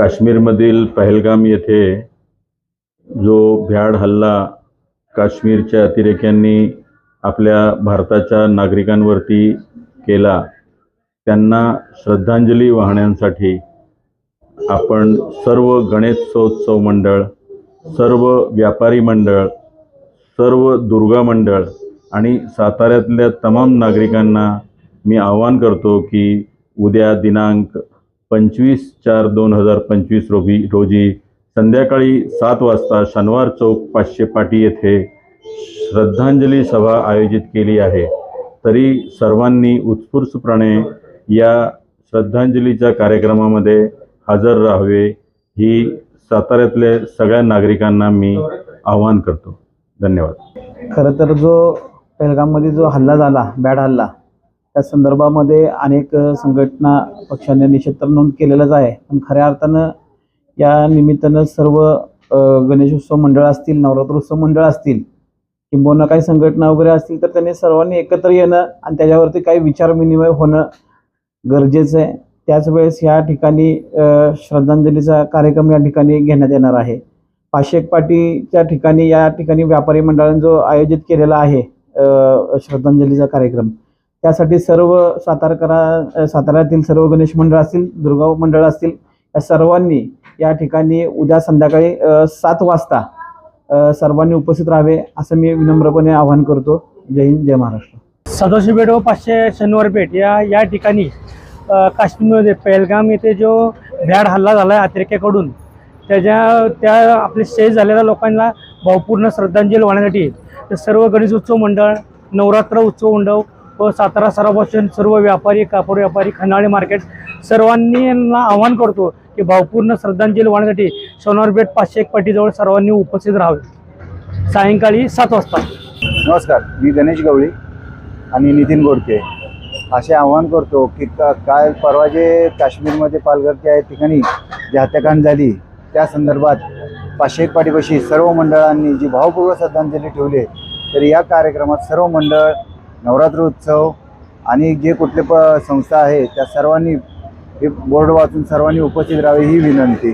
काश्मीरमधील पहलगाम येथे जो भ्याड हल्ला काश्मीरच्या अतिरेक्यांनी आपल्या भारताच्या नागरिकांवरती केला त्यांना श्रद्धांजली वाहण्यासाठी आपण सर्व गणेशोत्सव मंडळ सर्व व्यापारी मंडळ सर्व दुर्गा मंडळ आणि साताऱ्यातल्या तमाम नागरिकांना मी आवाहन करतो की उद्या दिनांक पंचवीस चार दोन हजार पंचवीस रोजी रोजी संध्याकाळी सात वाजता शनिवार चौक पाचशे पाटी येथे श्रद्धांजली सभा आयोजित केली आहे. तरी सर्वांनी उत्स्फूर्तपणे या श्रद्धांजलीच्या कार्यक्रमामध्ये हजर राहावे ही साताऱ्यातल्या सगळ्या नागरिकांना मी आवाहन करतो. धन्यवाद. खरं तर जो पेलगाममध्ये जो हल्ला झाला बॅड हल्ला त्या संदर्भामध्ये अनेक संघटना पक्षांनी निषेध तर नोंद केलेलाच आहे. पण खऱ्या अर्थानं या निमित्तानं सर्व गणेशोत्सव मंडळ असतील नवरात्रोत्सव मंडळ असतील किंबहुना काही संघटना वगैरे असतील तर त्यांनी सर्वांनी एकत्र येणं आणि त्याच्यावरती काही विचारविनिमय होणं गरजेचं आहे. त्याच वेळेस या ठिकाणी श्रद्धांजलीचा कार्यक्रम या ठिकाणी घेण्यात येणार आहे. पाचशेक पाटीच्या ठिकाणी या ठिकाणी व्यापारी मंडळाने जो आयोजित केलेला आहे श्रद्धांजलीचा कार्यक्रम त्यासाठी सर्व सातारकरा साताऱ्यातील सर्व गणेश मंडळ असतील दुर्गा मंडळ असतील या सर्वांनी या ठिकाणी उद्या संध्याकाळी सात वाजता सर्वांनी उपस्थित राहावे असं मी विनम्रपणे आवाहन करतो. जय हिंद जय महाराष्ट्र. सदाशिव पेठ व पाचशे शनिवार पेठ या या ठिकाणी काश्मीरमध्ये पहलगाम येथे जो भ्याड हल्ला झाला आहे अतिरेक्याकडून त्याच्या त्या आपले शेज झालेल्या लोकांना भावपूर्ण श्रद्धांजली वाहण्यासाठी सर्व गणेश उत्सव मंडळ नवरात्र उत्सव मंडळ व सातारा सरापासून सर्व व्यापारी कापड व्यापारी खनाळे मार्केट सर्वांनी यांना आवाहन करतो की भावपूर्ण श्रद्धांजली वाहण्यासाठी शनिवार पाचशे एक पाटीजवळ सर्वांनी उपस्थित राहावे. सायंकाळी सात वाजता. नमस्कार मी गणेश गवळी आणि नितीन गोडके. असे आवाहन करतो की का काय परवा जे काश्मीरमध्ये पालघरच्या या ठिकाणी जी हत्याकांड झाली त्या संदर्भात पाचशे एक पाठीपाशी सर्व मंडळांनी जी भावपूर्वक श्रद्धांजली ठेवली तर या कार्यक्रमात सर्व मंडळ नवरात्र उत्सव आणि जे कुठले प संस्था आहे त्या सर्वांनी हे बोर्ड वाचून सर्वांनी उपस्थित राहावे ही विनंती.